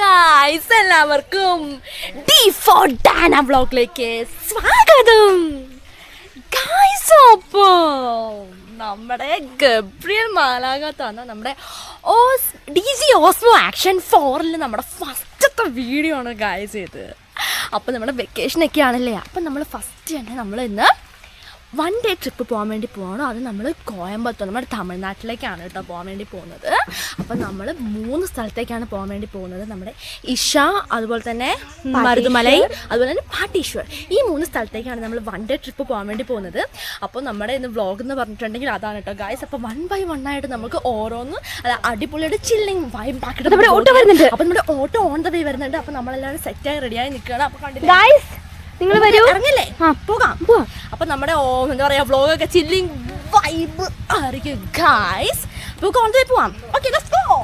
Guys എല്ലാവർക്കും D four Dana വ്ളോഗിലേക്ക് സ്വാഗതം. ഗായ്സ് അപ്പോൾ നമ്മുടെ ഗബ്രിയൽ മാലാക നമ്മുടെ ഓസ് ഡി ജി ഓസ്മോ ആക്ഷൻ ഫോറിൽ നമ്മുടെ ഫസ്റ്റത്തെ വീഡിയോ ആണ് ഗായ്സ് ചെയ്ത് അപ്പോൾ നമ്മുടെ വെക്കേഷനൊക്കെ ആണല്ലേ അപ്പം നമ്മൾ ഫസ്റ്റ് തന്നെ നമ്മൾ ഇന്ന് വൺ ഡേ ട്രിപ്പ് പോകാൻ വേണ്ടി പോകണം അത് നമ്മൾ കോയമ്പത്തൂർ നമ്മുടെ തമിഴ്നാട്ടിലേക്കാണ് കേട്ടോ പോകാൻ വേണ്ടി പോകുന്നത്. അപ്പം നമ്മൾ മൂന്ന് സ്ഥലത്തേക്കാണ് പോകാൻ വേണ്ടി പോകുന്നത്. നമ്മുടെ ഇഷ അതുപോലെ തന്നെ മരുതുമലൈ അതുപോലെ തന്നെ പാട്ടീശ്വർ. ഈ മൂന്ന് സ്ഥലത്തേക്കാണ് നമ്മൾ വൺ ഡേ ട്രിപ്പ് പോകാൻ വേണ്ടി പോകുന്നത്. അപ്പോൾ നമ്മുടെ ഇന്ന് വ്ളോഗ് എന്ന് പറഞ്ഞിട്ടുണ്ടെങ്കിൽ അതാണ് കേട്ടോ ഗായ്സ് അപ്പോൾ വൺ ബൈ വൺ ആയിട്ട് നമുക്ക് ഓരോന്ന് അടിപൊളിയുടെ ചില്ലിങ് വൈബ് നമ്മുടെ ഓട്ടോ വരുന്നുണ്ട്. അപ്പോൾ നമ്മുടെ ഓട്ടോ ഓൺ ദ വേ വരുന്നുണ്ട്. അപ്പോൾ നമ്മളെല്ലാവരും സെറ്റായി റെഡിയായി നിൽക്കുകയാണ്. അപ്പോൾ കണ്ടില്ല? ഗായ്സ് നിങ്ങൾ വരൂ. ഇറങ്ങില്ലേ. പോകാം. അപ്പൊ നമ്മുടെ ഓ എന്താ പറയാ വ്ലോഗൊക്കെ ചില്ലിങ് വൈബ് ആയിരിക്കും. ഗായ്സ് നമുക്ക് ഓൺ പോവാം. ഓക്കെ ലെറ്റ്സ് ഗോ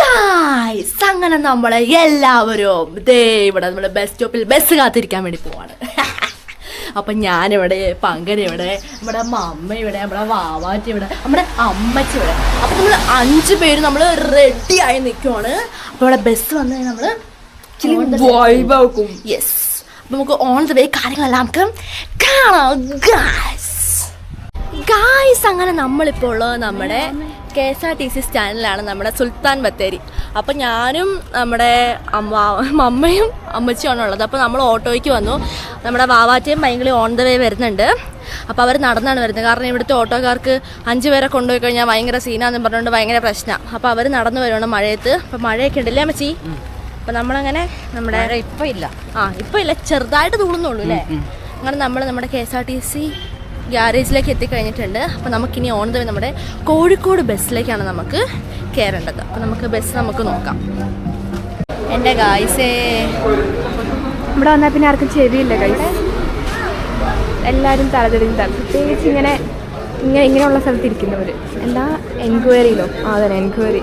ഗായ്സ് അങ്ങനെ നമ്മളെ എല്ലാവരും ദേ ഇവിടെ നമ്മുടെ ബസ് സ്റ്റോപ്പിൽ ബസ് കാത്തിരിക്കാൻ വേണ്ടി പോവാണ്. അപ്പം ഞാനിവിടെ പങ്കന ഇവിടെ നമ്മുടെ മമ്മ ഇവിടെ നമ്മുടെ വാവാറ്റി ഇവിടെ നമ്മുടെ അമ്മച്ചി ഇവിടെ. അപ്പം നമ്മൾ അഞ്ച് പേര് നമ്മൾ റെഡി ആയി നിൽക്കുവാണ് അപ്പോൾ ഇവിടെ ബസ് വന്നു കഴിഞ്ഞാൽ നമ്മൾ വൈബാക്കും യെസ് അപ്പം നമുക്ക് ഓൺ ദ വേ കാര്യങ്ങളെല്ലാം നമുക്ക് കാണാം. ഗായ്സ് ഗായ്സ് അങ്ങനെ നമ്മളിപ്പോൾ ഉള്ളത് നമ്മുടെ K S R T C സ്റ്റാൻഡിലാണ് നമ്മുടെ സുൽത്താൻ ബത്തേരി. അപ്പം ഞാനും നമ്മുടെ അമ്മ അമ്മയും അമ്മച്ചിയാണ് ഉള്ളത്. അപ്പോൾ നമ്മൾ ഓട്ടോയ്ക്ക് വന്നു. നമ്മുടെ വാവാറ്റയും ഭയങ്കര ഓൺ ദ വേ വരുന്നുണ്ട്. അപ്പോൾ അവർ നടന്നാണ് വരുന്നത്. കാരണം ഇവിടുത്തെ ഓട്ടോക്കാർക്ക് അഞ്ച് പേരെ കൊണ്ടുപോയി കഴിഞ്ഞാൽ ഭയങ്കര സീനാന്ന് പറഞ്ഞുകൊണ്ട് ഭയങ്കര പ്രശ്നമാണ് അപ്പോൾ അവർ നടന്നു വരുവാണ് മഴയത്ത്. അപ്പോൾ മഴയൊക്കെ ഉണ്ടല്ലേ അമ്മച്ചി? അപ്പം നമ്മളങ്ങനെ നമ്മുടെ ഇപ്പൊ ഇല്ല. ആ ഇപ്പൊ ഇല്ല. ചെറുതായിട്ട് തൂളുന്നുള്ളൂ അല്ലേ അങ്ങനെ നമ്മൾ നമ്മുടെ K S R T C ഗ്യാരേജിലേക്ക് എത്തിക്കഴിഞ്ഞിട്ടുണ്ട്. അപ്പോൾ നമുക്കിനി ഓൺ ദ വേ നമ്മുടെ കോഴിക്കോട് ബസ്സിലേക്കാണ് നമുക്ക് കയറേണ്ടത്. അപ്പോൾ നമുക്ക് ബസ് നമുക്ക് നോക്കാം. എന്റെ ഗായ്സേ. ഇവിടെ വന്നാൽ പിന്നെ ആർക്കും ചെവിയില്ല ഗൈസ് എല്ലാവരും തലതിരിഞ്ഞ് തല പ്രത്യേകിച്ച് ഇങ്ങനെ ഇങ്ങനെ ഇങ്ങനെയുള്ള സ്ഥലത്ത് ഇരിക്കുന്നവര്. എന്താ? എൻക്വയറിയിലോ? ആ അതെ എൻക്വയറി.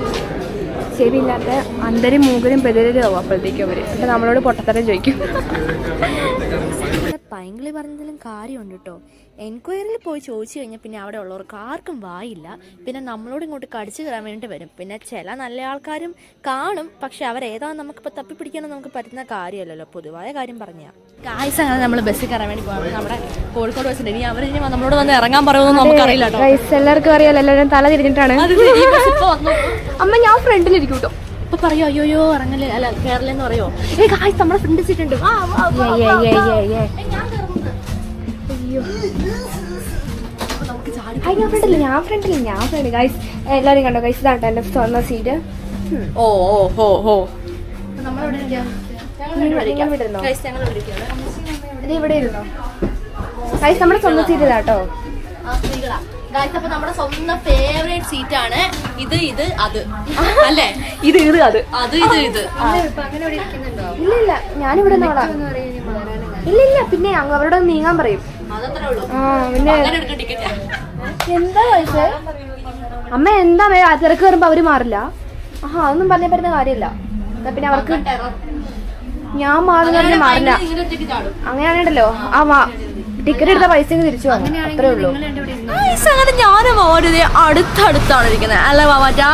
ചെവിയില്ലാത്ത അന്തരും മൂകരും ബദിരരും ആവും അപ്പോഴത്തേക്കും അവർ എന്നിട്ട് നമ്മളോട് പൊട്ടത്തരം ചോദിക്കും പൈങ്കിളി പറഞ്ഞതിലും കാര്യമുണ്ട് കേട്ടോ എൻക്വയറിയിൽ പോയി ചോദിച്ചു കഴിഞ്ഞാൽ പിന്നെ അവിടെ ഉള്ളവർക്ക് ആർക്കും വായില്ല. പിന്നെ നമ്മളോട് ഇങ്ങോട്ട് കടിച്ചു കയറാൻ വേണ്ടി വരും. പിന്നെ ചില നല്ല ആൾക്കാരും കാണും. പക്ഷെ അവരേതാന്ന് നമുക്കിപ്പോൾ തപ്പിപ്പിടിക്കാനും നമുക്ക് പറ്റുന്ന കാര്യമല്ലല്ലോ. പൊതുവായ കാര്യം പറഞ്ഞാൽ കായ്സ് അങ്ങനെ നമ്മൾ ബസ്സിൽ കയറാൻ വേണ്ടി പോകാൻ നമ്മുടെ കോഴിക്കോട് ബസ്സിൽ ഇനി അവർ ഇനി നമ്മളോട് വന്ന് ഇറങ്ങാൻ പറയുമെന്ന് നമുക്കറിയില്ല എല്ലാവർക്കും അറിയാലോ എല്ലാവരും തല തിരിഞ്ഞിട്ടാണ്. അമ്മ ഞാൻ ഫ്രണ്ടിലിരിക്കും കേട്ടോ ഇപ്പൊ പറയോ അയ്യോയോ ഇറങ്ങല്ലേ അല്ല കേരളെന്ന് പറയോ? ഏ കായ് നമ്മുടെ ഫ്രണ്ട് സീറ്റ് ഉണ്ട് വാ, വാ, വാ, ഏയ്, വാ, ഏയ്, വാ. ഏയ്, ഏയ്. ഏ, ഞാൻ കയറുന്നു. അയ്യോ അപ്പൊ ഹായ് ഞാൻ ഫ്രണ്ട് ഞാൻ ഫ്രണ്ട് ഞാൻ ഫ്രണ്ട് ഗൈസ് എല്ലാവരും കണ്ടോ? ഗൈസ് ഇതാട്ടോ എന്റെ സ്വന്തം സീറ്റ് ഓ ഓ ഹോ ഹോ. ഇവിടെ. ഇത് ഇരുന്നോ? ഗൈസ് നമ്മുടെ സ്വന്തം സീറ്റ് ഇതാട്ടോ ആ, അപ്പൊ നമ്മുടെ സ്വന്തം ഫേവറേറ്റ് സീറ്റ് ആണ് ഇത് ഇത് അത്. അല്ലേ? ഇത് ഇത് അത്. അത് ഇത് ഇത്. ഇല്ല ഇല്ല. ഞാനിവിടെ നിന്നോളാം. ഇല്ല ഇല്ല പിന്നെ അങ്ങ് അവരോട് നീങ്ങാൻ പറയും. അതത്രേ ഉള്ളൂ. ആ പിന്നെ അങ്ങനെ എടുക്കാം ടിക്കറ്റ്. എന്താ വയസ്സ്? അമ്മ എന്താ മേ ആ തിരക്ക് വരുമ്പോ അവർ മാറില്ല. ആഹാ അതൊന്നും പറഞ്ഞ പറ്റുന്ന കാര്യമില്ല എന്നാ പിന്നെ അവർക്ക് ഞാൻ മാറുന്ന മാറില്ല. അങ്ങനെയാണല്ലോ ആ വാ. ടിക്കറ്റ് എടുത്ത പൈസ തിരിച്ചു വാങ്ങും അത്രേ ഉള്ളൂ. അങ്ങനെ ഞാനും ഓരോ അടുത്തടുത്താണ് ഇരിക്കുന്നത്. അല്ല വാവാറ്റാ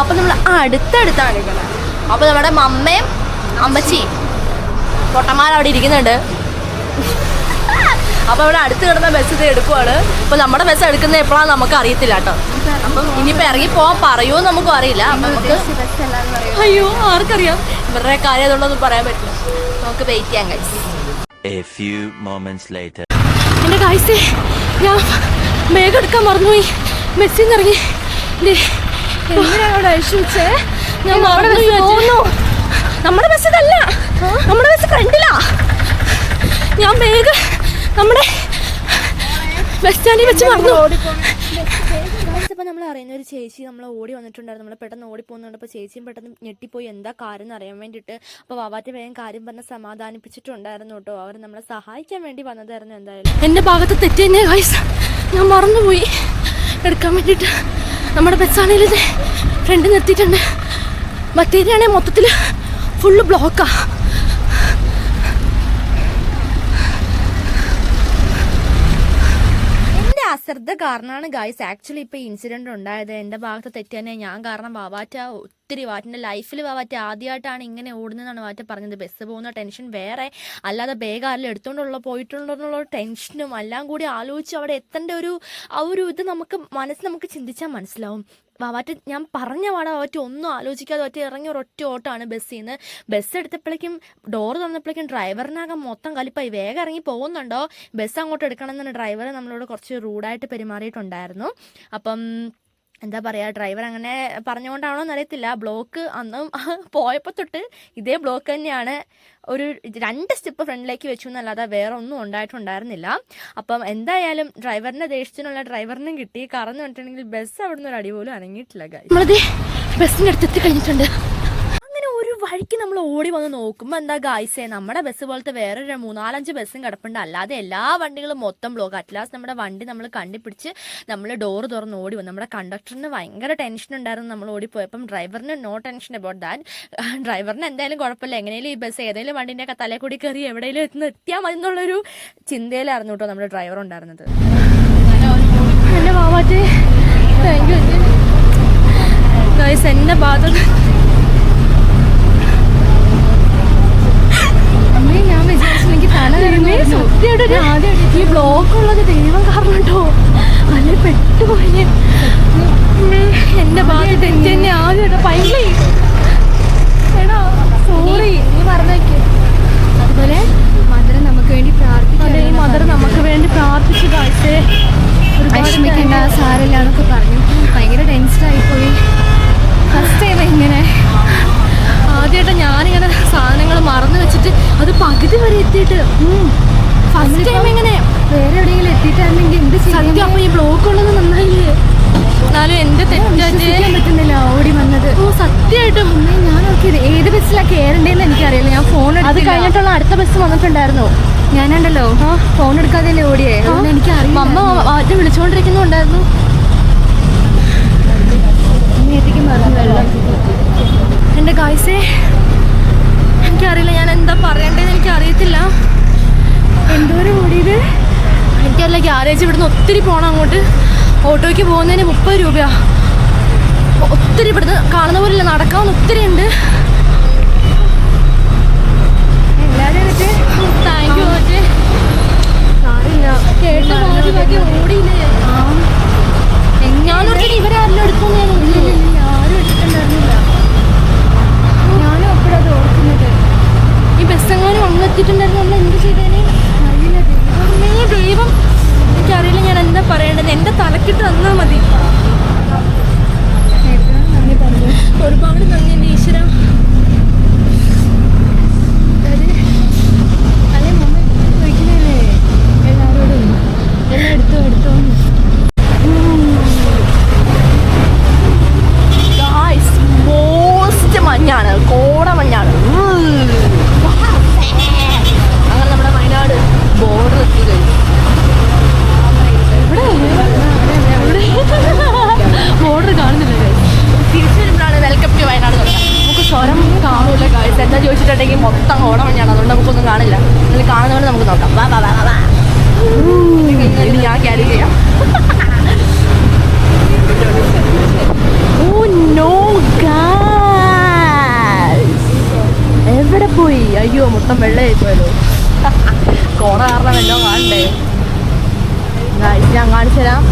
അപ്പൊ നമ്മൾ അടുത്തടുത്താണ് ഇരിക്കുന്നത്. അപ്പൊ നമ്മുടെ മമ്മയും അമ്മച്ചിയും പൊട്ടന്മാർ അവിടെ ഇരിക്കുന്നുണ്ട്. അപ്പൊ അവിടെ അടുത്ത് കിടന്ന ബസ് ഇത് എടുക്കുവാണ്. അപ്പൊ നമ്മുടെ ബസ് എടുക്കുന്നത് എപ്പോഴാണ് നമുക്ക് അറിയത്തില്ല കേട്ടോ. അപ്പം ഇനിയിപ്പോ ഇറങ്ങി പോവാൻ പറയുമോ നമുക്കും അറിയില്ല. നമുക്ക് അയ്യോ ആർക്കറിയാം? ഇവരുടെ കാര്യം അതുകൊണ്ടൊന്നും പറയാൻ പറ്റില്ല. നമുക്ക് വെയിറ്റ് ചെയ്യാൻ കഴിച്ചു. എന്റെ കാഴ്ച ഞാൻ ബാഗ് എടുക്കാൻ മറന്നുപോയി. ബസ്സിൽ നിന്ന് ഇറങ്ങി ഞാൻ. നമ്മുടെ ബസ് ഇതല്ല. നമ്മുടെ ബസ് ഫ്രണ്ടിലാ. ഞാൻ വേഗം നമ്മുടെ ബസ് സ്റ്റാൻഡിൽ വെച്ച് മറന്നു അപ്പോൾ നമ്മൾ അറിയുന്ന ഒരു ചേച്ചി നമ്മൾ ഓടി വന്നിട്ടുണ്ടായിരുന്നു. നമ്മൾ പെട്ടെന്ന് ഓടി പോകുന്നുണ്ട് അപ്പോൾ ചേച്ചിയും പെട്ടെന്ന് ഞെട്ടിപ്പോയി. എന്താ കാര്യം എന്ന് അറിയാൻ വേണ്ടിയിട്ട്. അപ്പോൾ വാവാറ്റ വേഗം കാര്യം പറഞ്ഞ് സമാധാനിപ്പിച്ചിട്ടുണ്ടായിരുന്നു കേട്ടോ. അവർ നമ്മളെ സഹായിക്കാൻ വേണ്ടി വന്നതായിരുന്നു എന്തായാലും. എന്റെ ഭാഗത്ത് തെറ്റ് തന്നെ ഗൈസ് ഞാൻ മറന്നുപോയി. എടുക്കാൻ വേണ്ടിയിട്ട് നമ്മുടെ ബസ്സാണെങ്കിൽ ഫ്രണ്ട് നിർത്തിയിട്ടുണ്ട്. ബത്തേരിയാണെങ്കിൽ മൊത്തത്തിൽ ഫുള്ള് ബ്ലോക്കാ എന്റെ അശ്രദ്ധ കാരണമാണ് ഗായ്സ് ആക്ച്വലി ഇപ്പോൾ ഇൻസിഡന്റ് ഉണ്ടായത്. എന്റെ ഭാഗത്ത് തെറ്റ് ഞാൻ കാരണം വാവാറ്റ ഒത്തിരി വാറ്റിന്റെ ലൈഫിൽ വാവാറ്റ ആദ്യമായിട്ടാണ് ഇങ്ങനെ ഓടുന്നതെന്നാണ് വാറ്റ പറഞ്ഞത്. ബസ് പോകുന്ന ടെൻഷൻ വേറെ. അല്ലാതെ ബേഗ് ആരെല്ലാം എടുത്തുകൊണ്ടുള്ള പോയിട്ടുണ്ടെന്നുള്ള ടെൻഷനും എല്ലാം കൂടി ആലോചിച്ച് അവിടെ എത്തേണ്ട ഒരു ആ ഒരു ഇത് നമുക്ക് മനസ്സ് നമുക്ക് ചിന്തിച്ചാൽ മനസ്സിലാവും. വാവാറ്റ ഞാൻ പറഞ്ഞ പാടെ വാവാറ്റ ഒന്നും ആലോചിക്കാതെ ഒറ്റ ഇറങ്ങി ഒരൊറ്റ ഓട്ടമാണ് ബസ്സിൽ നിന്ന് ബസ് എടുത്തപ്പോഴേക്കും ഡോറ് തന്നപ്പോഴേക്കും ഡ്രൈവറിനാകെ മൊത്തം കലിപ്പായി. വേഗം ഇറങ്ങി പോകുന്നുണ്ടോ? ബസ് അങ്ങോട്ട് എടുക്കണം എന്നാണ് ഡ്രൈവർ നമ്മളോട് കുറച്ച് റൂഡായിട്ട് പെരുമാറിയിട്ടുണ്ടായിരുന്നു. അപ്പം എന്താ പറയുക ഡ്രൈവർ അങ്ങനെ പറഞ്ഞുകൊണ്ടാണോ എന്നറിയത്തില്ല ബ്ലോക്ക് അന്ന് പോയപ്പോൾ തൊട്ട് ഇതേ ബ്ലോക്ക് തന്നെയാണ്. ഒരു രണ്ട് സ്റ്റെപ്പ് ഫ്രണ്ടിലേക്ക് വെച്ചു എന്നല്ലാതെ വേറെ ഒന്നും ഉണ്ടായിട്ടുണ്ടായിരുന്നില്ല. അപ്പം എന്തായാലും ഡ്രൈവറിന്റെ ദേഷ്യത്തിനുള്ള ഡ്രൈവറിനും കിട്ടി. കറന്ന് പറഞ്ഞിട്ടുണ്ടെങ്കിൽ ബസ് അവിടെ നിന്ന് ഒരു അടി പോലും അനങ്ങിയിട്ടില്ല നമ്മളത് ബസ്സിന്റെ അടുത്ത് എത്തി കഴിഞ്ഞിട്ടുണ്ട് വഴിക്ക് നമ്മൾ ഓടി വന്ന് നോക്കുമ്പോൾ എന്താ ഗായ്സേ നമ്മുടെ ബസ് പോലത്തെ വേറൊരു മൂന്നാലഞ്ച് ബസ്സും കിടപ്പുണ്ട് അല്ലാതെ എല്ലാ വണ്ടികളും മൊത്തം ബ്ലോക്ക് അറ്റ്ലാസ് നമ്മുടെ വണ്ടി നമ്മൾ കണ്ടുപിടിച്ച് നമ്മൾ ഡോറ് തുറന്ന് ഓടി വന്നു നമ്മുടെ കണ്ടക്ടറിന് ഭയങ്കര ടെൻഷൻ ഉണ്ടായിരുന്നു നമ്മൾ ഓടിപ്പോയപ്പം ഡ്രൈവറിന് നോ ടെൻഷൻ അബൌട്ട് ദാറ്റ് ഡ്രൈവറിന് എന്തായാലും കുഴപ്പമില്ല എങ്ങനെയും ഈ ബസ് ഏതെങ്കിലും വണ്ടിന്റെ ഒക്കെ തലേ കൂടി കയറി എവിടെയെങ്കിലും എത്തുന്ന എത്തിയാൽ മതി എന്നുള്ളൊരു ചിന്തയിലായിരുന്നു കേട്ടോ നമ്മുടെ ഡ്രൈവർ ഉണ്ടായിരുന്നത് എന്റെ മാമാറ്റേ താങ്ക് യു എന്റെ ഭാഗത്ത് ഈ ബ്ലോക്ക് ഉള്ളത് ദൈവം കാരണം കേട്ടോ അല്ലെ പെട്ടുപോയി. എന്റെ ഭാഗത്ത് തെറ്റ് തന്നെ ആദ്യം പൈസ എടാ സോറി നീ പറഞ്ഞേക്ക് അതുപോലെ മദർ നമുക്ക് വേണ്ടി അതെ ഈ മദർ നമുക്ക് വേണ്ടി പ്രാർത്ഥിച്ചു കാഴ്ചേ വിഷമിക്കേണ്ട സാരില്ല എന്നൊക്കെ പറഞ്ഞു. ഭയങ്കര ടെൻഷനായിപ്പോയി ഫസ്റ്റ് ടൈം ഇങ്ങനെ. ആദ്യമായിട്ട് ഞാനിങ്ങനെ സാധനങ്ങൾ മറന്നു വെച്ചിട്ട് അത് പകുതി വരെ എത്തിയിട്ട് ഫസ്റ്റ് ടൈം എങ്ങനെ വേറെ എവിടെയെങ്കിലും എത്തിയിട്ടായിരുന്നെങ്കിൽ എന്ത് സത്യം അപ്പൊ ഈ ബ്ലോക്ക് ഉള്ളത് നന്നായില്ലേ? എന്നാലും എന്റെ വിശ്വസിക്കാൻ പറ്റുന്നില്ല ഓടി വന്നത്. ഓ സത്യമായിട്ടും. ഞാൻ നോക്കിയത് ഏത് ബസ്സിലാണ് കയറേണ്ടതെന്ന് എനിക്കറിയില്ല. ഞാൻ ഫോൺ അത് കഴിഞ്ഞിട്ടുള്ള അടുത്ത ബസ് വന്നിട്ടുണ്ടായിരുന്നു. ഞാനുണ്ടല്ലോ ഫോൺ എടുക്കാതെ ഓടിയേ? എനിക്ക് അമ്മ മാറ്റി വിളിച്ചുകൊണ്ടിരിക്കുന്നുണ്ടായിരുന്നു എന്റെ കായ്സേ എനിക്കറിയില്ല. ഞാൻ എന്താ പറയണ്ടേന്ന് എനിക്ക് അറിയത്തില്ല എന്തോരം ഓടിയത്? എനിക്കല്ല ഗ്യാരേജ് ഇവിടുന്ന് ഒത്തിരി പോകണം അങ്ങോട്ട്. ഓട്ടോയ്ക്ക് പോകുന്നതിന് മുപ്പത് രൂപയാ. ഒത്തിരി ഇവിടുന്ന് കാണുന്ന പോലെ നടക്കാൻ ഒത്തിരി ഉണ്ട്. ആരും ഞാനും അപ്പോഴത് ഓർക്കുന്നത്. ഈ ബസ് എങ്ങാനും അങ്ങ് എത്തിയിട്ടുണ്ടായിരുന്നു? നമ്മൾ എന്ത് ചെയ്തേനെ? ദൈവം. ദൈവം എനിക്കറിയില്ല ഞാൻ എന്താ പറയേണ്ടത് എന്റെ തലക്കിട്ട് തന്നാൽ മതി. ഒരുപാട് നന്ദി എന്റെ ഈശ്വര അല്ലെ മമ്മ ചോദിക്കുന്നല്ലേ എല്ലാവരോടും എല്ലാം എടുത്തോ എടുത്തോ ഗായ്സ് മോസ്റ്റ് മഞ്ഞാണ് കോട മഞ്ഞാണ് അങ്ങനെ നമ്മുടെ വയനാട് ബോർഡർ എത്തി കഴിഞ്ഞു ബോർഡർ കാണുന്നില്ല തിരിച്ചു വരുമ്പോഴാണ് വെൽക്കം ടു വയനാട് തുടങ്ങുക നമുക്ക് സ്വരം കാണൂല ഗായ്സ് എന്താ ചോദിച്ചിട്ടുണ്ടെങ്കിൽ മൊത്തം കോട മഞ്ഞാണ് അതുകൊണ്ട് നമുക്കൊന്നും കാണില്ല അതിൽ കാണുന്നതുകൊണ്ട് നമുക്ക് നോക്കാം വാ വാ വാ വാ, വാ ഇത് ഞാൻ ക്യാരി ചെയ്യാം ഓ നോ ഗായ്സ് എവിടെ പോയി അയ്യോ മൊത്തം വെള്ളമായിപ്പോയല്ലോ കോട കാരണം എല്ലാം കാണണ്ടേ? ഗായ്സ് ഞാൻ കാണിച്ചു തരാം.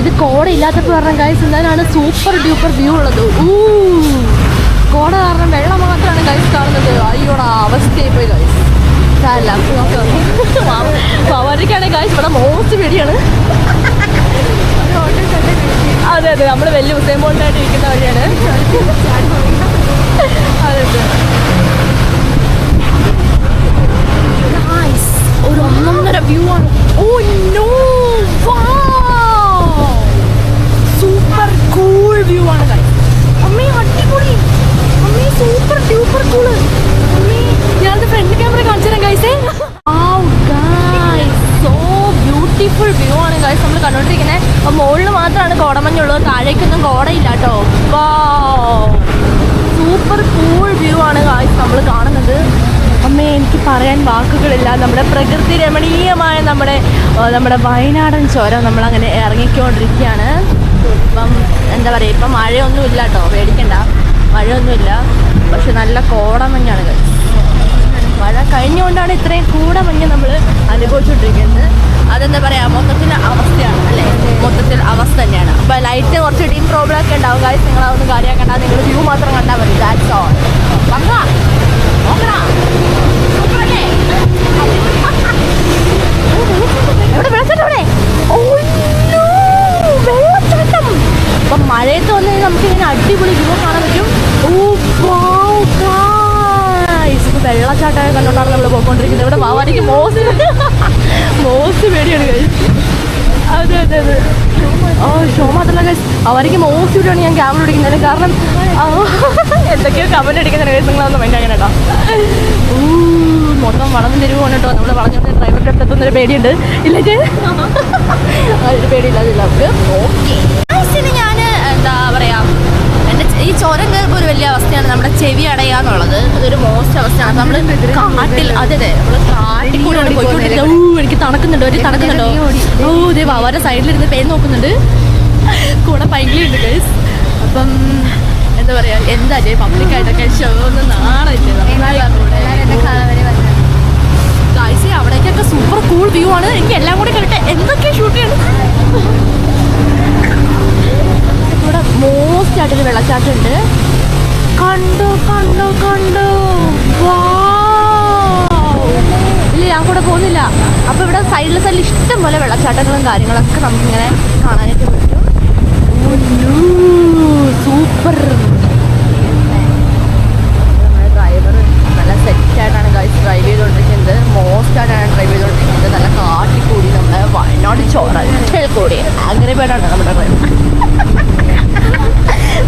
ഇത് കോട ഇല്ലാത്തപ്പോൾ പറഞ്ഞ ഗായ്സ് എന്തായാലും സൂപ്പർ ഡ്യൂപ്പർ വ്യൂ ഉള്ളത്. ഊ! കോട കാരണം വെള്ളം മാത്രമാണ് ഗൈസ് കാണുന്നത്. അയ്യോടാ അവസ്ഥയായി പോയി ഗൈസ് അല്ല പവറിക്കാണ് ഗൈസ് ഇവിടെ മോസ്റ്റ് പേടിയാണ് അതെ അതെ നമ്മൾ വലിയ ഉസൈൻ ബോൾട്ടായിട്ട് ഇരിക്കുന്ന വഴിയാണ്. അതെ അതെ. ഒരു ഒന്നൊന്നര വ്യൂ ആണ്. Oh no super cool view ആണ്. അമ്മേ അടിപൊളി. അമ്മേ സൂപ്പർ ഡ്യൂപ്പർ കൂൾ അമ്മേ ഞാനത് ഫ്രണ്ട് ക്യാമറ കാണിച്ചു തരാം ഗൈസേ ബ്യൂട്ടിഫുൾ വ്യൂ ആണ് ഗൈസ് നമ്മൾ കണ്ടോണ്ടിരിക്കുന്നത് അപ്പൊ മുകളിൽ മാത്രമാണ് കോടമഞ്ഞുള്ളത്. താഴേക്കൊന്നും കോടയില്ല കേട്ടോ സൂപ്പർ കൂൾ വ്യൂ ആണ് ഗായ്സ് നമ്മൾ കാണുന്നത്. അമ്മേ എനിക്ക് പറയാൻ വാക്കുകളില്ല. നമ്മുടെ പ്രകൃതി രമണീയമായ നമ്മുടെ നമ്മുടെ വയനാടൻ ചുരം നമ്മളങ്ങനെ ഇറങ്ങിക്കൊണ്ടിരിക്കുകയാണ്. ഇപ്പം എന്താ പറയുക ഇപ്പം മഴയൊന്നുമില്ല കേട്ടോ. പേടിക്കണ്ട. മഴയൊന്നുമില്ല. പക്ഷെ നല്ല കോടമഞ്ഞാണ് മഞ്ഞാണ് മഴ കഴിഞ്ഞുകൊണ്ടാണ് ഇത്രയും കൂടമഞ്ഞ് നമ്മൾ അനുഭവിച്ചുകൊണ്ടിരിക്കുന്നത് അതെന്താ പറയുക മൊത്തത്തിൽ അവസ്ഥയാണ് അല്ലേ? മൊത്തത്തിൽ അവസ്ഥ തന്നെയാണ്. അപ്പോൾ ലൈറ്റ് കുറച്ച് ഡീം പ്രോബ്ലം ഒക്കെ ഉണ്ടാവും കാര്യം നിങ്ങൾ അതൊന്നും കാര്യമാക്കണ്ട. നിങ്ങൾ വ്യൂ മാത്രം കണ്ടാൽ മതി. ദാറ്റ്സ് ഓൾ നോക്കടാ നോക്കടാ. നോക്കണല്ലേ? എവിടെ വെള്ളച്ചാട്ടം എവിടെ ഓ, no! വെള്ളച്ചാട്ടം അപ്പം മഴയത്ത് വന്നു കഴിഞ്ഞാൽ നമുക്ക് ഇങ്ങനെ അടിപൊളി വ്യൂ കാണാൻ പറ്റും ഓ വെള്ളച്ചാട്ടമൊക്കെ കണ്ടോണ്ടാണ് നമ്മൾ പോയിക്കൊണ്ടിരിക്കുന്നത് ഇവിടെ വാവാനിക്ക് മോസ് മോസ് പേടിയാണ് guys. അതെ അതെ അതെ. ഷോ മാത്രമല്ല അവർക്ക് മോസ്റ്റ് ഞാൻ ക്യാമറ പിടിക്കുന്നത് കാരണം എന്തൊക്കെയോ കമന്റ് അടിക്കുന്ന guys. നിങ്ങളൊന്ന് അങ്ങനെ ആക്കണം കേട്ടോ. മൊത്തം വളർന്നു തരുവാണ് കേട്ടോ. നമ്മൾ വളഞ്ഞോണ്ട് ഡ്രൈവറിന്റെ അടുത്തെത്തുന്നൊരു പേടിയുണ്ട്. ഇല്ലേ ഒരു പേടിയില്ല അതില്ല നമുക്ക് ഓക്കെ ഞാൻ എന്താ പറയാ എന്റെ ചെ- ഈ ചോരം കയറുമ്പോൾ ഒരു വലിയ അവസ്ഥയാണ്. നമ്മുടെ ചെവി അടയുക എന്നുള്ളത് അതൊരു മോശം അവസ്ഥയാണ്. നമ്മൾ കാട്ടിൽ അതെ. അതെ നമ്മൾ കാട്ടിൽ കൂടെ പോയിക്കൊണ്ടിരിക്കുന്നത് ഊ എനിക്ക് തണുക്കുന്നുണ്ടോ ഒരു തണക്കുന്നുണ്ടോ? ഓ ഇതേ വാവാന്റെ സൈഡിലിരുന്ന് പേര് നോക്കുന്നുണ്ട്. കൂടെ പൈങ്കിളിയുണ്ട് ഗൈസ് അപ്പം എന്താ പറയാ എന്താ പബ്ലിക് ആയിട്ടൊക്കെ ഷോ ഒന്നും നാളെ ഗൈസ് അവിടേക്കൊക്കെ സൂപ്പർ കൂൾ വ്യൂ ആണ്. എനിക്ക് എല്ലാം കൂടി കണ്ടിട്ട് എന്തൊക്കെ ഷൂട്ട് ചെയ്യണം ഇവിടെ മോസ്റ്റ് ആയിട്ടൊരു വെള്ളച്ചാട്ടം ഉണ്ട്. കണ്ടു കണ്ടു കണ്ടു! ഇല്ല ഞാൻ കൂടെ പോകുന്നില്ല. അപ്പൊ ഇവിടെ സൈഡിൽ സൈഡിൽ ഇഷ്ടം പോലെ വെള്ളച്ചാട്ടങ്ങളും കാര്യങ്ങളൊക്കെ നമുക്കിങ്ങനെ കാണാനായിട്ട് പറ്റും. സൂപ്പർ നമ്മുടെ ഡ്രൈവർ നല്ല ഗൈസ് ഡ്രൈവ് മോസ്റ്റ് ഡ്രൈവ് നല്ല നമ്മുടെ കൂടി. അങ്ങനെ പേടാണ് നമ്മുടെ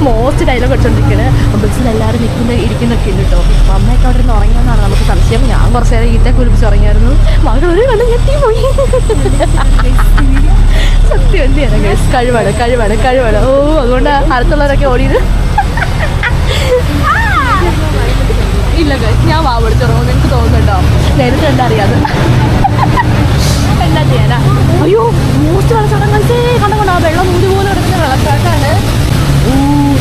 മോസ്റ്റ് ഡയലോഗ് അടിച്ചോണ്ടിരിക്കുന്നത് ബസ്സിൽ എല്ലാവരും നിൽക്കുന്ന ഇരിക്കുന്നൊക്കെ ഉണ്ട് കേട്ടോ അമ്മയൊക്കെ അവിടെ നിന്ന് ഉറങ്ങിയെന്നാണ് നമുക്ക് സംശയം. ഞാൻ കുറച്ച് നേരം ഈത്തെ കുലിപ്പിച്ച് ഉറങ്ങിയായിരുന്നു. മകൾ ഒരു കണ്ണ് ഞെട്ടിപ്പോയി സത്യം എന്ത് ചെയ്യണം ഗൈസ് കഴിവാണ് കഴിവാണ് കഴിവാണ്. ഓ അതുകൊണ്ട് അടുത്തുള്ളവരൊക്കെ ഓടിയത്. ഇല്ല ഗൈസ് ഞാൻ വാ പിടിച്ചിറങ്ങും എനിക്ക് തോന്നുന്നുണ്ടോ നേരത്തെ എന്താ അറിയാതെ. എന്താ ചെയ്യാനാ? അയ്യോ മൂസ്റ്റ് വെള്ളച്ചാട്ടം കഴിച്ചേ കണ്ടുകൊണ്ടോ വെള്ളം മൂടി പോലെ കിടക്കുന്ന വെള്ളച്ചാട്ടമാണ്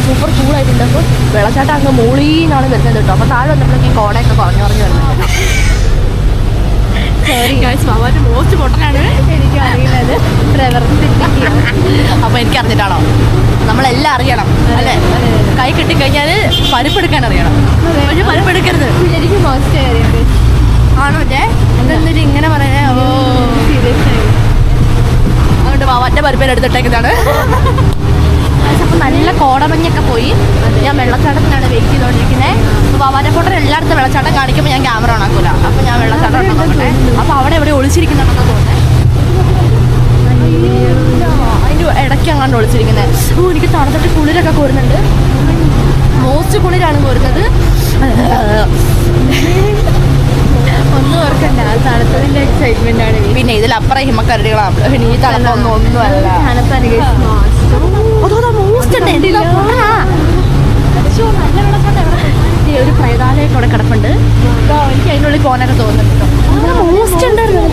സൂപ്പർ കൂളായിട്ടുണ്ട് അപ്പോൾ വെള്ളച്ചാട്ടം അങ്ങ് മുളീന്നാണ് വരുന്നത് കേട്ടോ. അപ്പോൾ താഴെ വന്നപ്പോഴേക്കും കോടയൊക്കെ കുറഞ്ഞു കുറഞ്ഞു വരുന്നത് സോറി ഗൈസ് മാമാന്റെ മോസ്റ്റ് പൊട്ടനാണ് എനിക്ക് അറിയില്ലത്. പ്രവർത്തിപ്പിക്കുക. അപ്പോൾ അറിഞ്ഞിട്ടാണോ? നമ്മളെല്ലാം അറിയണം അല്ലേ? കൈ കിട്ടിക്കഴിഞ്ഞാൽ പരിപ്പെടുക്കാൻ അറിയണം. പക്ഷെ പരിപ്പെടുക്കരുത്. എനിക്ക് മോസ്റ്റ് അറിയാം ആണോ അല്ലേ എന്തെന്നിട്ട് ഇങ്ങനെ പറയണേ ഓ. സീരിയസ് ആയി. അതുകൊണ്ട് വാവാന്റെ പരിപ്പേര് എടുത്തിട്ടേക്കുന്നതാണ് അപ്പം നല്ല കോടമഞ്ഞൊക്കെ പോയി. ഞാൻ വെള്ളച്ചാട്ടത്തിനാണ് വെയിറ്റ് ചെയ്തുകൊണ്ടിരിക്കുന്നത് അപ്പോൾ വാവാന്റെ ഫോട്ടോ എല്ലായിടത്തും വെള്ളച്ചാട്ടം കാണിക്കുമ്പോൾ ഞാൻ ക്യാമറ ഓൺ ആക്കൂല. അപ്പോൾ ഞാൻ വെള്ളച്ചാട്ടം ഉണ്ടാക്കുന്നത് അപ്പോൾ അവിടെ എവിടെ ഒളിച്ചിരിക്കുന്നുണ്ടെന്ന് തോന്നുന്നത് അതിന്റെ ഇടയ്ക്ക് അങ്ങാണ്ട് ഒളിച്ചിരിക്കുന്നത് ഓ എനിക്ക് തണുത്തിട്ട് കുളിരൊക്കെ കോരുന്നുണ്ട്. മോസ്റ്റ് കുളിരാണ് കോരുന്നത്. ഒന്നും ഓർക്കണ്ട. തണുത്തതിന്റെ എക്സൈറ്റ്മെന്റ് ആണ്. പിന്നെ ഇതിലപ്പുറം ഹിമക്കരടികളാണ് പിന്നെ ഈ തണുപ്പൊന്നും ഒന്നുമല്ല. തണുപ്പ് guys. മോശം. അതോ മോസ്റ്റ്? ഒരു പ്രേതാലയൊക്കെ അവിടെ കിടപ്പുണ്ട് എനിക്ക് അതിനുള്ളിൽ പോകാനൊക്കെ തോന്നുന്നുണ്ട് കേട്ടോ. അവിടെ മോസ്റ്റ് ഉണ്ടായിരുന്നു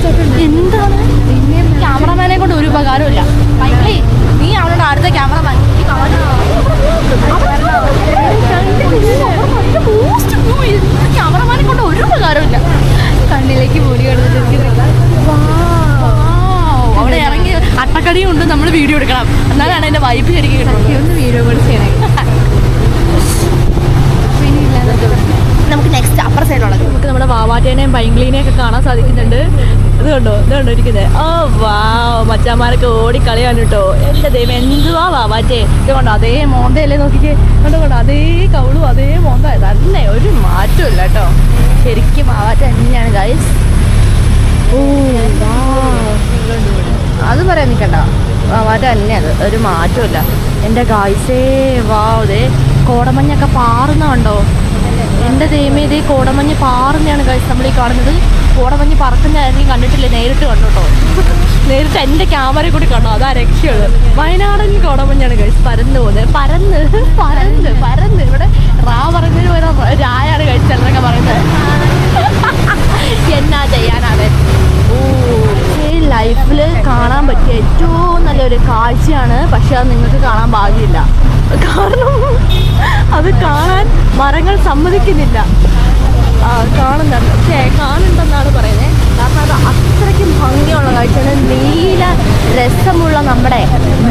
എന്താണ് ക്യാമറമാനെ കൊണ്ട് ഒരു ഉപകാരമില്ല മൈക്കിളി നീ അവനോട് അടുത്ത ക്യാമറമാൻ ക്യാമറമാനെ കൊണ്ട് ഒരു ഉപകാരമില്ല കണ്ണിലേക്ക് മൂടി കിടന്നിട്ട് എനിക്ക് Wow, അവിടെ ഇറങ്ങി അട്ടക്കടിയും ഉണ്ട് നമ്മൾ വീഡിയോ എടുക്കണം എന്നാലാണ് എന്റെ വൈബ് ശരിക്കും കിട്ടുന്നത് ഒന്ന് വീഡിയോ കൂടി ചെയ്യണേ പിന്നെ ഇല്ലാന്നൊക്കെ പറഞ്ഞു. നമുക്ക് നെക്സ്റ്റ് അപ്പർ സൈഡിലുള്ള നമുക്ക് നമ്മുടെ വാവാറ്റേനെയും പൈങ്കിളിനെയും ഒക്കെ കാണാൻ സാധിക്കുന്നുണ്ട് ഇത് കണ്ടോ ഇത് കണ്ടോ ഇരിക്കുന്നത് ഓ വാ മച്ചാന്മാരൊക്കെ ഓടിക്കളയാണ് കേട്ടോ. എന്റെ ദൈവം എന്തുവാ വാവാറ്റേ ഇതുകൊണ്ട് കണ്ടോ അതേ മോന്തയല്ലേ നോക്കിക്കേ? കണ്ടോ കണ്ടോ അതേ കവളും അതേ മോന്ത. തന്നെ ഒരു മാറ്റവും ഇല്ല കേട്ടോ. ശരിക്കും വാവാറ്റ തന്നെയാണ് ഗൈസ് അത് പറയാൻ നിൽക്കണ്ട വാവാറ്റ തന്നെ അത്. ഒരു മാറ്റമില്ല എന്റെ ഗായ്സേ വാ അതെ കോടമഞ്ഞൊക്കെ പാറുന്ന കണ്ടോ? ദൈവമേ ഇതേ കോടമഞ്ഞ് പാറുന്നതാണ് ഗൈസ് നമ്മൾ ഈ കാണുന്നത്. കോടമഞ്ഞ് ആരെയും കണ്ടിട്ടില്ല? നേരിട്ട് കണ്ടു കേട്ടോ. നേരിട്ട് എന്റെ ക്യാമറ കൂടി കണ്ടു. അതാ രക്ഷയുള്ളത്. വയനാടൻ കോടമഞ്ഞാണ് കഴിച്ച് പരന്ന് പോകുന്നത് പരന്ന് പരന്ന് പരന്ന്. ഇവിടെ റാ പറഞ്ഞതിന് പകരം രായാണ് കഴിച്ചതെന്നൊക്കെ പറയുന്നത്. എന്നാ ചെയ്യാനാണ്? ലൈഫിൽ കാണാൻ പറ്റിയ ഏറ്റവും നല്ലൊരു കാഴ്ചയാണ്. പക്ഷെ അത് നിങ്ങൾക്ക് കാണാൻ ഭാഗ്യമില്ല. കാരണം അത് കാണാൻ മരങ്ങൾ സമ്മതിക്കുന്നില്ല. കാണുന്നുണ്ട്. പക്ഷേ കാണുന്നുണ്ടെന്നാണ് പറയുന്നത് കാരണം അത് അത്രയ്ക്കും ഭംഗിയുള്ള കാഴ്ചയാണ്. നീല രസമുള്ള നമ്മുടെ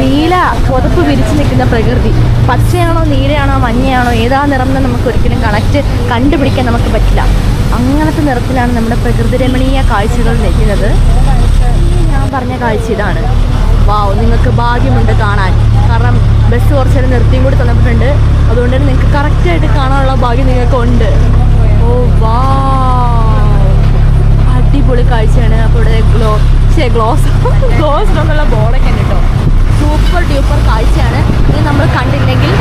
നീല പുതപ്പ് വിരിച്ചു നിൽക്കുന്ന പ്രകൃതി. പച്ചയാണോ നീലയാണോ മഞ്ഞയാണോ ഏതാ നിറം എന്ന് നമുക്ക് ഒരിക്കലും കണക്ട് കണ്ടുപിടിക്കാൻ നമുക്ക് പറ്റില്ല. അങ്ങനത്തെ നിറത്തിലാണ് നമ്മുടെ പ്രകൃതി രമണീയ കാഴ്ചകൾ നിൽക്കുന്നത്. ഞാൻ പറഞ്ഞ കാഴ്ച ഇതാണ്. വാവ് നിങ്ങൾക്ക് ഭാഗ്യമുണ്ട് കാണാൻ. കാരണം ബസ് കുറച്ചേരം നിർത്തിയും കൂടി തന്നിട്ടുണ്ട്. അതുകൊണ്ട് തന്നെ നിങ്ങൾക്ക് കറക്റ്റായിട്ട് കാണാനുള്ള ഭാഗ്യം നിങ്ങൾക്ക് ഉണ്ട് ഓ വാ. അടിപൊളി കാഴ്ചയാണ്. അപ്പോൾ ഇവിടെ ഗ്ലോ ഷേ ഗ്ലോസ് ഗ്ലോസ് എന്നുള്ള ബോർഡൊക്കെ ഉണ്ട് കേട്ടോ. സൂപ്പർ ഡ്യൂപ്പർ കാഴ്ചയാണ്. ഇത് നമ്മൾ കണ്ടില്ലെങ്കിൽ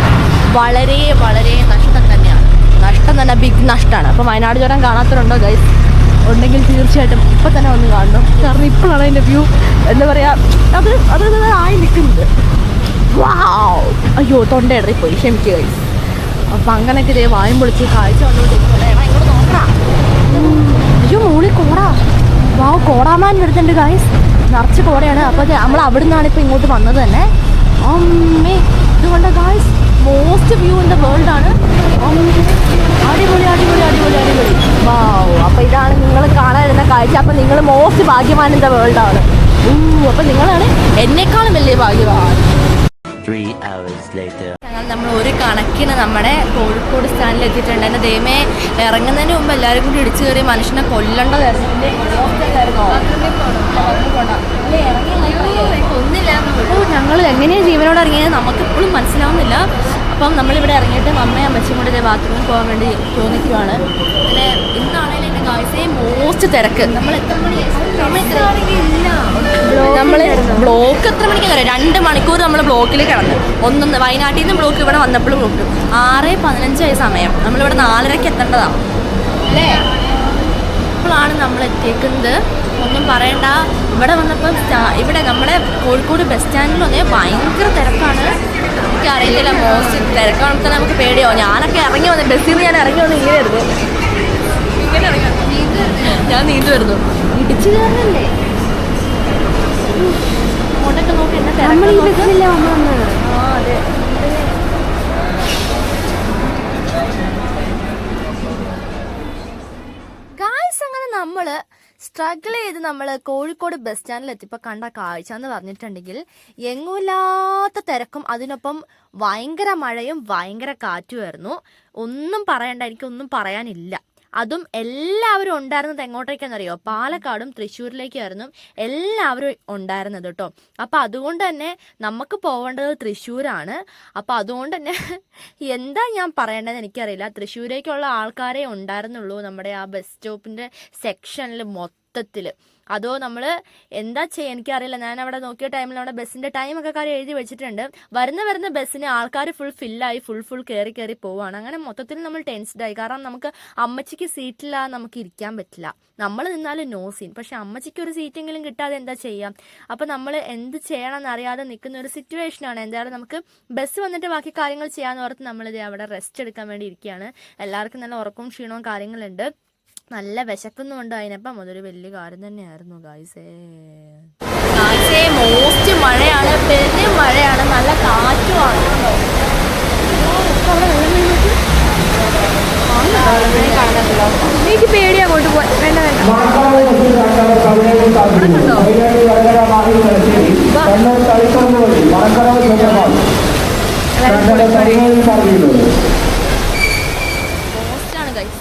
വളരെ വളരെ നഷ്ടം തന്നെയാണ്. നഷ്ടം തന്നെ ബിഗ് നഷ്ടമാണ് അപ്പോൾ വയനാട് ചുരം കാണാത്തവരുണ്ടോ ഗൈസ് ഉണ്ടെങ്കിൽ തീർച്ചയായിട്ടും ഇപ്പം തന്നെ വന്ന് കാണണം. കാരണം ഇപ്പോഴാണ് അതിന്റെ വ്യൂ എന്താ പറയുക അത് അത് ആയി നിൽക്കുന്നത്. വാവ് അയ്യോ തൊണ്ടയിടറി പോയി ക്ഷമിക്കുക ഗൈസ് അപ്പം അങ്ങനെയൊക്കെ ഇതേ വായും പൊളിച്ച് കാഴ്ച കണ്ടുകൊണ്ടിരിക്കുന്നത് ഇങ്ങോട്ട്. അയ്യോ മോളി കോടാ. വാ കോടാമാൻ വരുന്നുണ്ട് ഗായ്സ് നിറച്ച് കോടയാണ്. അപ്പോൾ നമ്മൾ അവിടെ നിന്നാണ് ഇപ്പോൾ ഇങ്ങോട്ട് വന്നത് തന്നെ. അമ്മേ ഇതുകൊണ്ട് guys most view in the world ആണ്. അടിപൊളി അടിപൊളി അടിപൊളി അടിപൊളി. വാവ് അപ്പോൾ ഇതാണ് നിങ്ങൾ കാണാനിരുന്ന കാഴ്ച. അപ്പോൾ നിങ്ങൾ മോസ്റ്റ് ഭാഗ്യവാൻ ഇൻ ദ വേൾഡ് ആണ്. അപ്പോൾ നിങ്ങളാണ് എന്നെക്കാളും വലിയ ഭാഗ്യവാൻ. Three hours later. നമ്മൾ ഒരു കണക്കിന് നമ്മുടെ കോഴിക്കോട് സ്റ്റാൻഡിൽ എത്തിയിട്ടുണ്ട്. എന്റെ ദൈവമേ ഇറങ്ങുന്നതിന് മുമ്പ് എല്ലാവരും കൂടി ഇടിച്ചു കയറി മനുഷ്യനെ കൊല്ലണ്ടതായിരുന്നു? ഇല്ലേ, ഞങ്ങൾ എങ്ങനെയാണ് ജീവനോട് ഇറങ്ങിയത് നമുക്ക് ഇപ്പോഴും മനസ്സിലാവുന്നില്ല. അപ്പം നമ്മളിവിടെ ഇറങ്ങിയിട്ട് അമ്മയും അമ്മച്ചും കൂടി ബാത്റൂമിൽ പോകാൻ വേണ്ടി തോന്നിക്കുവാണ് പിന്നെ ഇന്നാണെങ്കിൽ എന്റെ കാഴ്ചയെ മോസ്റ്റ് തിരക്ക്. നമ്മൾ എത്ര മണി നമ്മൾ ബ്ലോക്ക് എത്ര മണിക്കാണ് രണ്ട് മണിക്കൂർ നമ്മൾ ബ്ലോക്കിൽ കിടന്നു. ഒന്നും വയനാട്ടിൽ നിന്ന് ബ്ലോക്ക് ഇവിടെ വന്നപ്പോഴും ബ്ലോക്ക്. ആറ് പതിനഞ്ചായ സമയം. നമ്മളിവിടെ നാലരയ്ക്ക് എത്തേണ്ടതാണ് അല്ലേ? ഇപ്പോഴാണ് നമ്മൾ എത്തിയേക്കുന്നത് ഒന്നും പറയണ്ട. ഇവിടെ വന്നപ്പം ഇവിടെ നമ്മുടെ കോഴിക്കോട് ബസ് സ്റ്റാൻഡിൽ വന്നേ ഭയങ്കര തിരക്കാണ്. എനിക്ക് അറിയത്തില്ല മോസ്റ്റ് തിരക്കാണ്. തന്നെ നമുക്ക് പേടിയോ ഞാനൊക്കെ ഇറങ്ങി വന്നു ബസ്സിൽ നിന്ന് ഞാൻ ഇറങ്ങി വന്ന് ഇങ്ങനെ വരുന്നു ഇങ്ങനെ ഇറങ്ങി ഞാൻ നീണ്ടു വരുന്നു ഇടിച്ചു കയറുന്നില്ലേ അങ്ങോട്ടൊക്കെ നോക്കി എന്നെ നമ്മൾ ഈ തിരക്കാൻ ബസ്സിലല്ലേ വന്നത്? ആ അതെ. നമ്മൾ സ്ട്രഗിൾ ചെയ്ത് നമ്മൾ കോഴിക്കോട് ബസ് സ്റ്റാൻഡിൽ എത്തിയപ്പോൾ കണ്ട കാഴ്ച എന്ന് പറഞ്ഞിട്ടുണ്ടെങ്കിൽ എങ്ങുമില്ലാത്ത തിരക്കും അതിനൊപ്പം ഭയങ്കര മഴയും ഭയങ്കര കാറ്റുമായിരുന്നു ഒന്നും പറയണ്ട എനിക്കൊന്നും പറയാനില്ല. അതും എല്ലാവരും ഉണ്ടായിരുന്നത് എങ്ങോട്ടേക്കാണെന്നറിയോ? പാലക്കാടും തൃശ്ശൂരിലേക്കായിരുന്നു എല്ലാവരും ഉണ്ടായിരുന്നത് കേട്ടോ അപ്പോൾ അതുകൊണ്ട് തന്നെ നമുക്ക് പോകേണ്ടത് തൃശ്ശൂരാണ്. അപ്പോൾ അതുകൊണ്ട് തന്നെ എന്താ ഞാൻ പറയേണ്ടതെന്ന് എനിക്കറിയില്ല. തൃശ്ശൂരേക്കുള്ള ആൾക്കാരെ ഉണ്ടായിരുന്നുള്ളൂ നമ്മുടെ ആ ബസ് സ്റ്റോപ്പിന്റെ സെക്ഷനിൽ മൊത്തത്തിൽ അതോ നമ്മൾ എന്താ ചെയ്യുക എനിക്കറിയില്ല. ഞാൻ അവിടെ നോക്കിയ ടൈമിൽ നമ്മുടെ ബസ്സിന്റെ ടൈമൊക്കെ കാര്യം എഴുതി വെച്ചിട്ടുണ്ട്. വരുന്ന വരുന്ന ബസ്സിന് ആൾക്കാർ ഫുൾ ഫില്ലായി ഫുൾ ഫുൾ കയറി കയറി പോവാണ്. അങ്ങനെ മൊത്തത്തിൽ നമ്മൾ ടെൻസ്ഡായി കാരണം നമുക്ക് അമ്മച്ചിക്ക് സീറ്റില്ല നമുക്ക് ഇരിക്കാൻ പറ്റില്ല. നമ്മൾ നിന്നാലും നോ സീൻ പക്ഷെ അമ്മച്ചിക്ക് ഒരു സീറ്റെങ്കിലും കിട്ടാതെ എന്താ ചെയ്യാം? അപ്പം നമ്മൾ എന്ത് ചെയ്യണം എന്നറിയാതെ നിൽക്കുന്ന ഒരു സിറ്റുവേഷൻ ആണ്. എന്തായാലും നമുക്ക് ബസ് വന്നിട്ട് ബാക്കി കാര്യങ്ങൾ ചെയ്യാന്ന് ഓർത്ത് നമ്മളിത് അവിടെ റെസ്റ്റ് എടുക്കാൻ വേണ്ടി ഇരിക്കുകയാണ്. എല്ലാവർക്കും നല്ല ഉറക്കവും ക്ഷീണവും കാര്യങ്ങളുണ്ട്. നല്ല വിശക്കുന്നുണ്ട് അതിനപ്പം അതൊരു വലിയ കാര്യം തന്നെയായിരുന്നു ഗായ്സേ ഗായ്സേ മോസ്റ്റ് മഴയാണ്. പെരും മഴയാണ്. നല്ല കാറ്റുമാണ്. എനിക്ക് പേടി അങ്ങോട്ട് പോവാൻ. വേണ്ട വേണ്ട മോസ്റ്റാണ് ഗൈസ്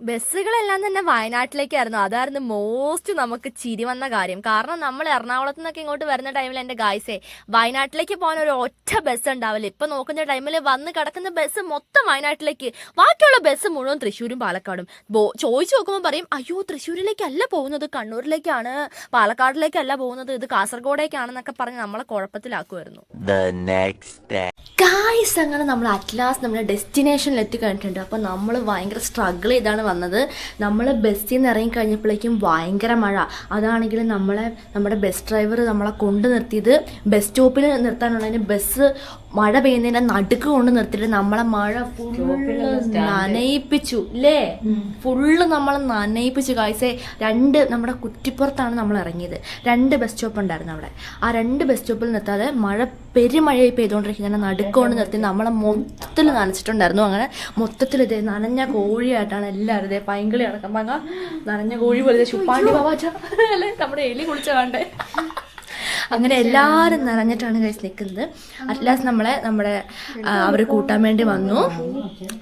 ബസ്സുകളെല്ലാം തന്നെ വയനാട്ടിലേക്കായിരുന്നു. അതായിരുന്നു മോസ്റ്റ് നമുക്ക് ചിരി വന്ന കാര്യം. കാരണം നമ്മൾ എറണാകുളത്ത് നിന്നൊക്കെ ഇങ്ങോട്ട് വരുന്ന ടൈമിൽ എന്റെ ഗായ്സേ വയനാട്ടിലേക്ക് പോകാൻ ഒരു ഒറ്റ ബസ് ഉണ്ടാവില്ല. ഇപ്പൊ നോക്കുന്ന ടൈമിൽ വന്ന് കിടക്കുന്ന ബസ് മൊത്തം വയനാട്ടിലേക്ക്. ബാക്കിയുള്ള ബസ് മുഴുവൻ തൃശ്ശൂരും പാലക്കാടും. ബോ- ചോദിച്ചു നോക്കുമ്പോൾ പറയും അയ്യോ തൃശ്ശൂരിലേക്കല്ല പോകുന്നത്. കണ്ണൂരിലേക്കാണ് പാലക്കാടിലേക്കല്ല പോകുന്നത്. ഇത് കാസർഗോഡേക്കാണെന്നൊക്കെ പറഞ്ഞ് നമ്മളെ കുഴപ്പത്തിലാക്കുമായിരുന്നു. ഗായ്സ് അങ്ങനെ നമ്മൾ അറ്റ്ലാസ്റ്റ് നമ്മുടെ ഡെസ്റ്റിനേഷനിൽ എത്തിക്കഴിഞ്ഞിട്ടുണ്ട് അപ്പോൾ നമ്മൾ ഭയങ്കര സ്ട്രഗിൾ ചെയ്താണ് വന്നത് നമ്മൾ ബസ്സിൽ നിന്ന് ഇറങ്ങിക്കഴിഞ്ഞപ്പോഴേക്കും ഭയങ്കര മഴ. അതാണെങ്കിൽ നമ്മളെ നമ്മുടെ ബസ് ഡ്രൈവർ നമ്മളെ കൊണ്ട് നിർത്തിയത് ബസ് സ്റ്റോപ്പിൽ നിർത്താനുള്ളതിന് ബസ് മഴ പെയ്യുന്നതിന്റെ നടുക്ക് കൊണ്ട് നിർത്തിയിട്ട് നമ്മളെ മഴ ഫുള്ള് നനയിപ്പിച്ചു അല്ലേ ഫുള്ള് നമ്മളെ നനയിപ്പിച്ചു കാഴ്ച രണ്ട് നമ്മുടെ കുറ്റിപ്പുറത്താണ് നമ്മൾ ഇറങ്ങിയത്. രണ്ട് ബസ് സ്റ്റോപ്പ് ഉണ്ടായിരുന്നു അവിടെ. ആ രണ്ട് ബസ് സ്റ്റോപ്പിൽ നിർത്താതെ മഴ പെരുമഴയായി പെയ്തുകൊണ്ടിരിക്കുന്ന നടുക്ക് കൊണ്ട് നിർത്തി നമ്മളെ മൊത്തത്തിൽ നനച്ചിട്ടുണ്ടായിരുന്നു. അങ്ങനെ മൊത്തത്തിൽ ഇതേ നനഞ്ഞ കോഴിയായിട്ടാണ് എല്ലാവരും ഇതേ പൈങ്കിളി അടക്കം പങ്ക നനഞ്ഞ കോഴി പോലെ ശുപ്പാണ്ടി ബാബാച്ച അല്ലേ? നമ്മുടെ എലി കുളിച്ച കണ്ടേ. അങ്ങനെ എല്ലാവരും നിറഞ്ഞിട്ടാണ് കഴിച്ച് നിൽക്കുന്നത് അറ്റ്ലാസ്റ്റ് നമ്മളെ നമ്മുടെ അവർ കൂട്ടാൻ വേണ്ടി വന്നു.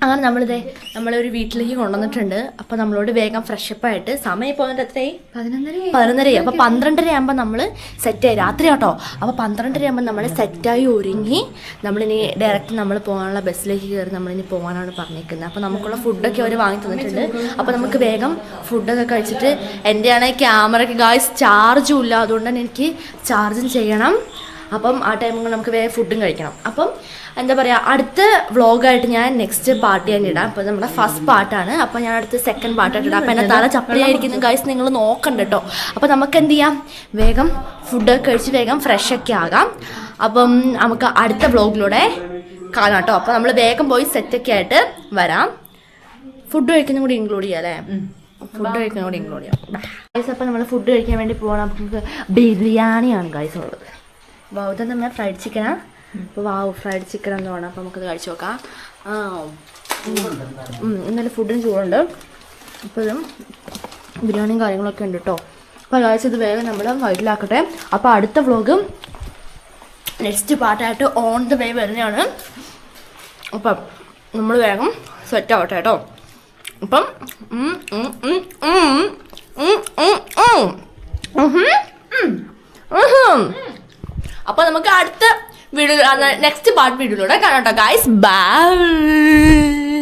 അങ്ങനെ നമ്മളിതേ നമ്മളെ ഒരു വീട്ടിലേക്ക് കൊണ്ടുവന്നിട്ടുണ്ട്. അപ്പോൾ നമ്മളോട് വേഗം ഫ്രഷപ്പ് ആയിട്ട്. സമയം ഇപ്പോൾ വന്നിട്ട് എത്രയായി? പതിനൊന്നര പതിനൊന്നരയായി അപ്പോൾ പന്ത്രണ്ടര ആകുമ്പോൾ നമ്മൾ സെറ്റായി രാത്രി കേട്ടോ അപ്പോൾ പന്ത്രണ്ടര ആകുമ്പോൾ നമ്മൾ സെറ്റായി ഒരുങ്ങി നമ്മളിനി ഡയറക്റ്റ് നമ്മൾ പോകാനുള്ള ബസ്സിലേക്ക് കയറി നമ്മളിനി പോകാനാണ് പറഞ്ഞിരിക്കുന്നത്. അപ്പോൾ നമുക്കുള്ള ഫുഡൊക്കെ അവർ വാങ്ങി തന്നിട്ടുണ്ട്. അപ്പോൾ നമുക്ക് വേഗം ഫുഡൊക്കെ കഴിച്ചിട്ട് എന്റെയാണെങ്കിൽ ക്യാമറയ്ക്ക് ഗായ്സ് ചാർജും ഇല്ല. അതുകൊണ്ട് തന്നെ എനിക്ക് ചാർജും ചെയ്യണം. അപ്പം ആ ടൈം കൊണ്ട് നമുക്ക് വേറെ ഫുഡും കഴിക്കണം. അപ്പം എന്താ പറയുക അടുത്ത വ്ളോഗായിട്ട് ഞാൻ നെക്സ്റ്റ് പാർട്ട് ഞാൻ ഇടാം. അപ്പോൾ നമ്മുടെ ഫസ്റ്റ് പാർട്ടാണ് അപ്പോൾ ഞാൻ അടുത്ത സെക്കൻഡ് പാർട്ടായിട്ട് ഇടാം. അപ്പോൾ എന്റെ തല ചപ്പലിയായിരിക്കുന്നു ഗൈസ് നിങ്ങൾ നോക്കണ്ട കേട്ടോ. അപ്പോൾ നമുക്ക് എന്ത് ചെയ്യാം? വേഗം ഫുഡൊക്കെ കഴിച്ച് വേഗം ഫ്രഷ് ഒക്കെ ആകാം. അപ്പം നമുക്ക് അടുത്ത വ്ളോഗിലൂടെ കാണാം കേട്ടോ. അപ്പോൾ നമ്മൾ വേഗം പോയി സെറ്റൊക്കെ ആയിട്ട് വരാം. ഫുഡ് കഴിക്കുന്ന കൂടി ഇൻക്ലൂഡ് ചെയ്യാം അല്ലേ? ഫുഡ് കഴിക്കുന്ന കൂടി ഇൻക്ലൂഡ് ചെയ്യാം. ഗൈസ് അപ്പോൾ നമ്മൾ ഫുഡ് കഴിക്കാൻ വേണ്ടി പോകണം അപ്പോൾ നമുക്ക് ബിരിയാണിയാണ് ഗൈസ് ഉള്ളത്. വാവ് ഇത് നമ്മൾ ഫ്രൈഡ് ചിക്കനാണ് അപ്പോൾ വാവ് ഫ്രൈഡ് ചിക്കൻ എന്ന് വേണം. അപ്പോൾ നമുക്കത് കഴിച്ചു നോക്കാം. ഇന്നലെ ഫുഡിന് ചൂടുണ്ട്. ഇപ്പോഴും ബിരിയാണിയും കാര്യങ്ങളൊക്കെ ഉണ്ട് കേട്ടോ അപ്പോൾ ഗൈസ് ഇത് വേഗം നമ്മൾ വൈറ്റിലാക്കട്ടെ അപ്പോൾ അടുത്ത വ്ളോഗും നെക്സ്റ്റ് പാർട്ടായിട്ട് ഓൺ ദ വേ വരുന്നതാണ്. അപ്പം നമ്മൾ വേഗം സെറ്റ് ആവട്ടെ കേട്ടോ അപ്പം അപ്പൊ നമുക്ക് അടുത്ത വീഡിയോ നെക്സ്റ്റ് പാർട്ട് വീഡിയോയിലൂടെ കാണാം കേട്ടോ ഗായ്സ് ബൈ